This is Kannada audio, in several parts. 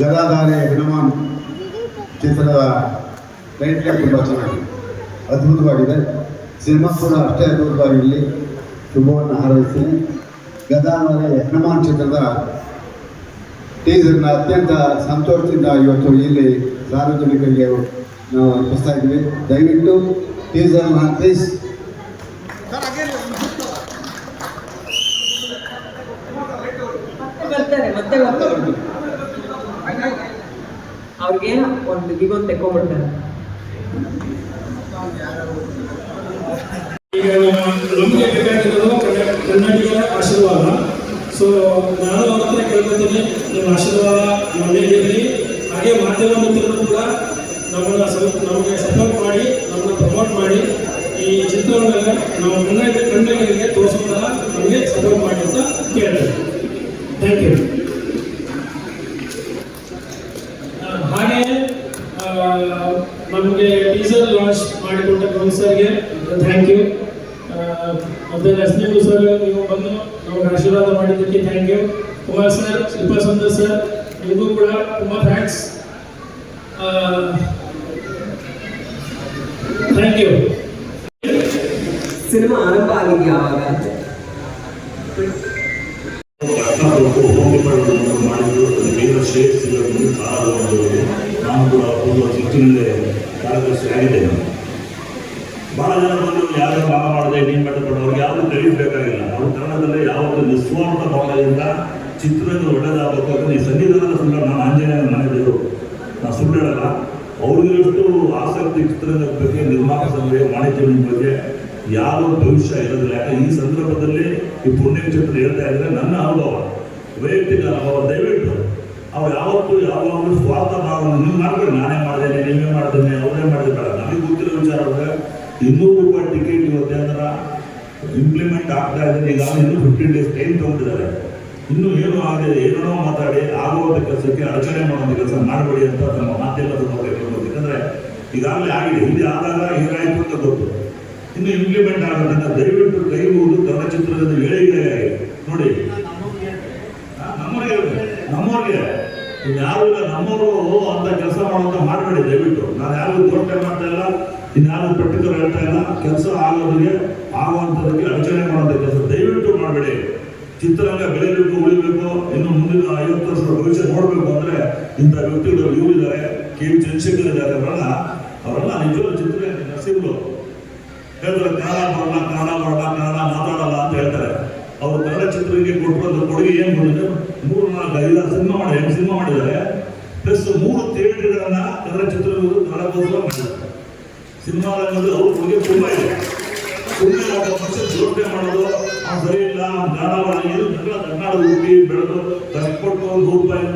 ಗದಾಧಾರೆ ಹನುಮಾನ್ ಚಿತ್ರದ ಟೈಟ್ಲೇ ತುಂಬ ಚೆನ್ನಾಗಿದೆ. ಅದ್ಭುತವಾಗಿದೆ. ಸಿನಿಮಾ ಕೂಡ ಅಷ್ಟೇ ಅದ್ಭುತವಾಗಿರಲಿ ಶುಭವನ್ನು ಹಾರೈಸ್ತೀನಿ ಗದಾಧಾರೆ ಹನುಮಾನ್ ಚಿತ್ರದ ಟೀಸರ್ನ ಅತ್ಯಂತ ಸಂತೋಷದಿಂದ ಇವತ್ತು ಇಲ್ಲಿ ಸಾರ್ವಜನಿಕರಿಗೆ ನಾವು ಅರ್ಪಿಸ್ತಾ ಇದ್ದೀವಿ. ದಯವಿಟ್ಟು ಟೀಸರ್ನ ಪ್ಲೀಸ್ ಮತ್ತೆ ಅವ್ರಿಗೆ ಒಂದು ಬಿಗೊಂದು ತೆಕ್ಕೊಂಡ್ಬಿಡ್ತಾರೆ. ಈಗ ನಮಗೆ ಬೇಕಾಗಿರೋದು ಕನ್ನ- ಕನ್ನಡಿಗರ ಆಶೀರ್ವಾದ. ಸೊ ನಾನು ಅವ್ರ ಹತ್ರ ಕೇಳ್ಕೊತೀನಿ, ನಿಮ್ಮ ಆಶೀರ್ವಾದ ಮನೆಯಲ್ಲಿ ಹಾಗೆ ಮಾಧ್ಯಮ ಮಿತ್ರರು ಕೂಡ ನಮ್ಮನ್ನು ನಮಗೆ ಸಪೋರ್ಟ್ ಮಾಡಿ, ನಮ್ಮನ್ನು ಪ್ರಮೋಟ್ ಮಾಡಿ, ಈ ಚಿತ್ರವನ್ನು ನಾವು ಕನ್ನಡ ಕನ್ನಡಿಗರಿಗೆ ತೋರಿಸೋದನ್ನ ನಮಗೆ ಸಪೋರ್ಟ್ ಮಾಡಿ ಅಂತ ಕೇಳ್ತೇವೆ ಥ್ಯಾಂಕ್ ಯು ಹಾಗೆ ಆ, ನಮಗೆ ಟೀಸರ್ ಲಾಂಚ್ ಮಾಡಿಕೊಟ್ಟ ಗೌನ್ ಸರ್ಗೆ ಥ್ಯಾಂಕ್ ಯು ಮತ್ತೆ ನಸ್ನೀಮ್ ಸರ್ ನೀವು ಬಂದು ನಮಗೆ ಆಶೀರ್ವಾದ ಮಾಡಿದ್ದಕ್ಕೆ thank you Kumar sir Shilpa Sundar sir ನಿಮಗೂ ಕೂಡ ತುಂಬ ಥ್ಯಾಂಕ್ಸ್ ಥ್ಯಾಂಕ್ ಯು ಸಿನಿಮಾ ಆರಂಭ ಆಗಿದ್ಯಾ ಆವಾಗ ಕಾಲದಲ್ಲಿ ನಾನು ಕೂಡ ಪೂರ್ವ ಚಿತ್ರದಲ್ಲೇ ಕಾರ್ಯದರ್ಶಿಯಾಗಿದ್ದೇನೆ ಬಹಳ ಜನ ಬಂದು ಯಾರು ಭಾಗ ಮಾಡದೆ ನೀನು ಮಾಡಿಕೊಂಡವ್ರಿಗೆ ಯಾವುದು ಕ್ರೆಡಿಟ್ ಬೇಕಾಗಿಲ್ಲ ಅವ್ರ ಕನ್ನಡದಲ್ಲಿ ಯಾವುದು ನಿಸ್ವಾರ್ಥ ಭಾವದಿಂದ ಚಿತ್ರರಂಗ ಒಳ್ಳೆಯದಾಗಬೇಕು ಯಾಕಂದ್ರೆ ಈ ಸಂಗೀತದ ಸಂದರ್ಭ ನಾನು ಆಂಜನೇಯ ಮನೆಯವರು ನಾನು ಸುಳ್ಳು ಹೇಳಲ್ಲ. ಅವ್ರಿಗಿರಷ್ಟು ಆಸಕ್ತಿ ಚಿತ್ರರಂಗದ ಬಗ್ಗೆ ನಿರ್ಮಾಣ ಸಂಘ ವಾಣಿಜ್ಯ ಬಗ್ಗೆ ಯಾವ ಭವಿಷ್ಯ ಇರೋದಿಲ್ಲ. ಯಾಕಂದ್ರೆ ಈ ಸಂದರ್ಭದಲ್ಲಿ ಈ ಪುಣ್ಯ ಚಿತ್ರ ಹೇಳ್ತಾ ಇದ್ರೆ ಇನ್ನೂರು ರೂಪಾಯಿ ಟಿಕೆಟ್ ಇವತ್ತು ಅದರ ಇಂಪ್ಲಿಮೆಂಟ್ ಆಗ್ತಾ ಇದೆ. ಈಗ ಇನ್ನೂ ಫಿಫ್ಟೀನ್ ಡೇಸ್ ಟೈಮ್ ತಗೊಂಡಿದ್ದಾರೆ. ಇನ್ನೂ ಏನು ಆಗಿದೆ ಏನೇನೋ ಮಾತಾಡಿ ಆಗುವಂಥ ಕೆಲಸಕ್ಕೆ ಅಡಚಣೆ ಮಾಡುವಂಥ ಕೆಲಸ ಮಾಡಬೇಡಿ ಅಂತ ನಮ್ಮ ಹೇಳ್ಬೋದು ಯಾಕಂದ್ರೆ ಈಗಾಗಲೇ ಆಗಿದೆ. ಇಲ್ಲಿ ಆದಾಗ ಹೀಗಾಯ್ತು ಅಂತ ಗೊತ್ತು. ಇನ್ನು ಇಂಪ್ಲಿಮೆಂಟ್ ಆಗೋದ್ರಿಂದ ದಯವಿಟ್ಟು ಕೈ ಹೋಗುದು ಚಿತ್ರರಂಗದ ಏಳಿಗೆ ನೋಡಿ. ನಮ್ಮವ್ರಿಗೆ ನಮ್ಮವ್ರಿಗೆ ಇನ್ಯಾರು ಇಲ್ಲ. ನಮ್ಮವರು ಅಂತ ಕೆಲಸ ಮಾಡುವಂತ ಮಾಡಬೇಡಿ ದಯವಿಟ್ಟು. ನಾನು ಯಾರು ದೊಡ್ಡ ಮಾಡ್ತಾ ಇಲ್ಲ. ಇನ್ಯಾರು ಪರ್ಟಿಕ್ಯುಲರ್ ಕೆಲಸ ಆಗೋರಿಗೆ ಆಗುವಂಥದಕ್ಕೆ ಅಡಚಣೆ ಮಾಡುವಂಥ ಕೆಲಸ ದಯವಿಟ್ಟು ಮಾಡಬೇಡಿ. ಚಿತ್ರರಂಗ ಬೆಳೀಬೇಕು ಉಳಿಬೇಕು, ಇನ್ನು ಮುಂದಿನ ಐವತ್ತು ವರ್ಷದ ಭವಿಷ್ಯ ನೋಡಬೇಕು ಅಂದ್ರೆ ಇಂಥ ವ್ಯಕ್ತಿಗಳು ಇವರಿದ್ದಾರೆ. ಕೆ. ವಿ. ಚಂದ್ರಶೇಖರ್ ಇದ್ದಾರೆ. ಅವರೆಲ್ಲ ಅವರೆಲ್ಲ ನಿಜವಾದ ಚಿತ್ರ ನಸೀಬ್ರು ಹೇಳ್ತಾರೆ ಕನ್ನಡ ಬರಲ್ಲ ಕನ್ನಡ ಬರಲ್ಲ ಕನ್ನಡ ಮಾತಾಡಲ್ಲ ಅಂತ ಹೇಳ್ತಾರೆ. ಅವರು ಕನ್ನಡ ಚಿತ್ರಕ್ಕೆ ಕೊಟ್ಟಿರೋದ್ರ ಕೊಡುಗೆ ಏನು ಬಂದಿದೆ ಮೂರು ನಾಲ್ಕು ಐದಾರು ಸಿನಿಮಾ ಮಾಡಿ ಸಿನಿಮಾ ಮಾಡಿದ್ದಾರೆ. ಪ್ಲಸ್ ಮೂರು ಥಿಯೇಟರ್ಗಳನ್ನ ಕನ್ನಡ ಚಿತ್ರಗಳು ಕನ್ನಡ ಮಾಡಿದ್ದಾರೆ. ಸಿನಿಮಾ ರಂಗದಲ್ಲಿ ಅವ್ರ ಕೊಡುಗೆ ತುಂಬ ಇದೆ. ಸುಮ್ಮನೆ ಒಬ್ಬ ಮನುಷ್ಯ ಮಾಡೋದು ಅವ್ನು ಸರಿ ಇಲ್ಲ ಬರಲ್ಲ ಏನು ಕನ್ನಡ ಕನ್ನಡ ಹುಟ್ಟಿ ಬೆಳೆದು ಕಷ್ಟಪಟ್ಟು ಒಂದು ನೂರು ರೂಪಾಯಿ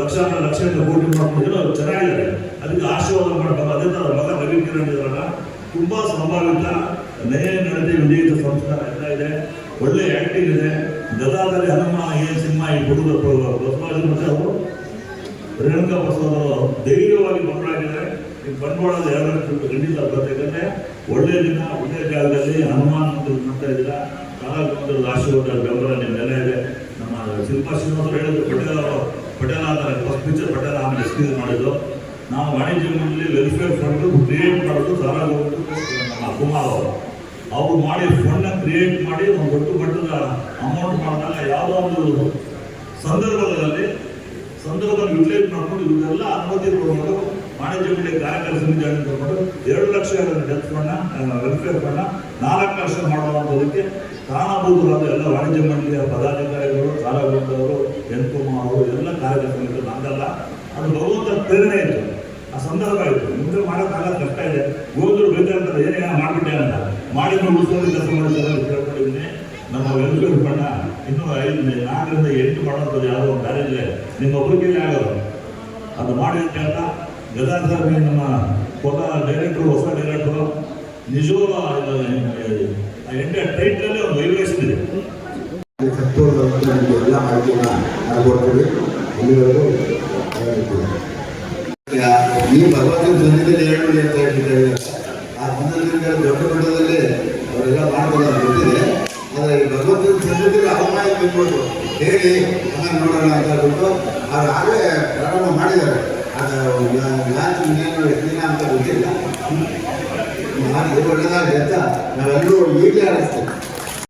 ಲಕ್ಷಾಂತರ ಲಕ್ಷಾಂತರ ಕೋಟಿ ಮಾಡ್ಕೊಂಡಿದ್ರು ಅವ್ರು ಚೆನ್ನಾಗಿದ್ದಾರೆ. ಅದಕ್ಕೆ ಆಶೀರ್ವಾದ ಮಾಡ್ಬೇಕು ಅದೇ ಥರ ಮಗ ರವಿ ಕಿರಣ್ ಇದ್ರಲ್ಲ ತುಂಬಾ ಸಂಭಾವಿತ ನಯ ನಡತೆ ವಿಧೇಯಕ ಸಂಸ್ಕಾರ ಎಲ್ಲ ಇದೆ. ಒಳ್ಳೆ ಆ್ಯಕ್ಟಿಂಗ್ ಇದೆ. ಗದಾದಲ್ಲಿ ಹನುಮ ಏನು ಸಿನಿಮಾ ಈ ಹುಡುಗ ಬಸವರಾಜ ಮತ್ತೆ ಅವರು, ರೇಣುಕಾ ಬಸವರು ಧೈರ್ಯವಾಗಿ ಮಕ್ಕಳಾಗಿದ್ದಾರೆ ಈ ಬಂಡವಾಳದ ಎರಡು ಖಂಡಿತ ಬರುತ್ತೆ ಯಾಕಂದ್ರೆ ಒಳ್ಳೆ ದಿನ, ಒಳ್ಳೆ ಜಾಗದಲ್ಲಿ ಹನುಮಾನ್ ಅಂತ ಮಾಡ್ತಾ ಇದ್ದೀರಾ? ಕಲಾವಿದರ ಆಶೀರ್ವಾದ ಬೆಂಬಲ ನಿಮ್ಮೆಲ್ಲ ಇದೆ. ನಮ್ಮ ಶಿಲ್ಪಾ ಶ್ರೀಮಂತರು ಹೇಳಿದ್ರು, ಪಟೇಲ್ ಅವರು, ಪಟೇಲ್ ಅಂತಾರೆ ಫಸ್ಟ್ ಪಿಕ್ಚರ್ ಪಟೇಲ್ ಆಮೇಲೆ ಎಕ್ಸ್ಕ್ಯೂಸ್ ಮಾಡಿದ್ದು. ನಾವು ವಾಣಿಜ್ಯದಲ್ಲಿ ವೆಲ್ಫೇರ್ ಫಂಡ್ ಕ್ರಿಯೇಟ್ ಮಾಡೋದು ಸಾರಾಗೋದು ನಮ್ಮ ಕುಮಾರ್ ಅವರು. ಅವ್ರು ಮಾಡಿ ಫಂಡ್ ಕ್ರಿಯೇಟ್ ಮಾಡಿ ಒಂದು ದೊಡ್ಡ ಮಟ್ಟದ ಅಮೌಂಟ್ ಮಾಡಿದಾಗ ಯಾವುದೋ ಒಂದು ಸಂದರ್ಭದಲ್ಲಿ ಸಂದರ್ಭ ಯುಟಿಲೈಸ್ ಮಾಡ್ಕೊಂಡು ಇವರೆಲ್ಲ ಅನುಮತಿ ಕೊಡ್ಬೋದು ವಾಣಿಜ್ಯ ಮಂಡಳಿ ಕಾರ್ಯಕಾರಿ ಸಮಿತಿ ತಗೊಂಡು ಎರಡು ಲಕ್ಷ ಡೆತ್ ಫಂಡ್ನ ವೆಲ್ಫೇರ್ ಫಂಡ್ನ ನಾಲ್ಕು ಲಕ್ಷ ಮಾಡುವಂಥದಕ್ಕೆ ಕಾರಣಭೂತರಾದ ಎಲ್ಲ ವಾಣಿಜ್ಯ ಮಂಡಳಿಯ ಪದಾಧಿಕಾರಿಗಳು ಕುಮಾರ್ ಅವರು, ಎಲ್ಲ ಕಾರ್ಯಕರ್ತರು ನಂದಲ್ಲ ಅದು ಭಗವಂತ ಪ್ರೇರಣೆ ಇತ್ತು. ಆ ಸಂದರ್ಭ ಇತ್ತು. ಮುಂದೆ ಮಾಡೋಕ್ಕಾಗಲ್ಲ ಕಷ್ಟ ಇದೆ. ಗೋದ್ರು ಬೇಕಾಗ್ತದೆ ಏನೇ ಮಾಡಿಬಿಟ್ಟೆ ಅಂತ. ಮಾಡಿ ಕೇಳ್ಕೊಂಡಿದ್ದೀನಿ. ನಮ್ಮ ವೆಲ್ಫೇರ್ ಬಣ್ಣ ಇನ್ನೂ ಐದು, ನಾಲ್ಕರಿಂದ ಎಂಟು ಮಾಡುವಂಥದ್ದು ಯಾವುದೋ ಒಂದು ಕಾರ್ಯ ನಿಮ್ಮ ಒಬ್ಬರಿಗೆ ಆಗೋದು ಅದು ಮಾಡಿ ಅಂತ ಗದಾಧರ್ ನಮ್ಮ ಹೊಸ ಡೈರೆಕ್ಟ್ರು ಹೊಸ ಡೈರೆಕ್ಟ್ರು ನಿಜವಾದ ಇದೆ ಎಲ್ಲ ಮಾಡಿಕೊಡ್ತೀವಿ ನೀವು ಭಗವಂತನ ಸನ್ನಿಧಿಯಲ್ಲಿ ಎರಡು ಅಂತ ಹೇಳ್ತಿದ್ದಾರೆ. ಆ ಸನ್ನಿಧಿಗಳ ದೊಡ್ಡ ಮಟ್ಟದಲ್ಲಿ ಅವರೆಲ್ಲ ಗೊತ್ತಿದೆ ಆದರೆ ಭಗವಂತನ ಸನ್ನಿಧಿಯಲ್ಲಿ ಅವಮಾನ ತಿಳ್ಕೊಂಡು ಹೇಳಿ ನೋಡೋಣ ಅಂತ ಹೇಳ್ಬಿಟ್ಟು ಅವ್ರು ಆಗಲೇ ಪ್ರಾರಂಭ ಮಾಡಿದ್ದಾರೆ ಅದು ಮ್ಯಾಚ್ ಇನ್ನೇನು ಎಷ್ಟು ದಿನ ಒಳ್ಳೆದಾಗಲಿ ಅಂತ ನಾವೆಲ್ಲರೂ ಈಗಲೇ ಆಡಿಸ್ತೀವಿ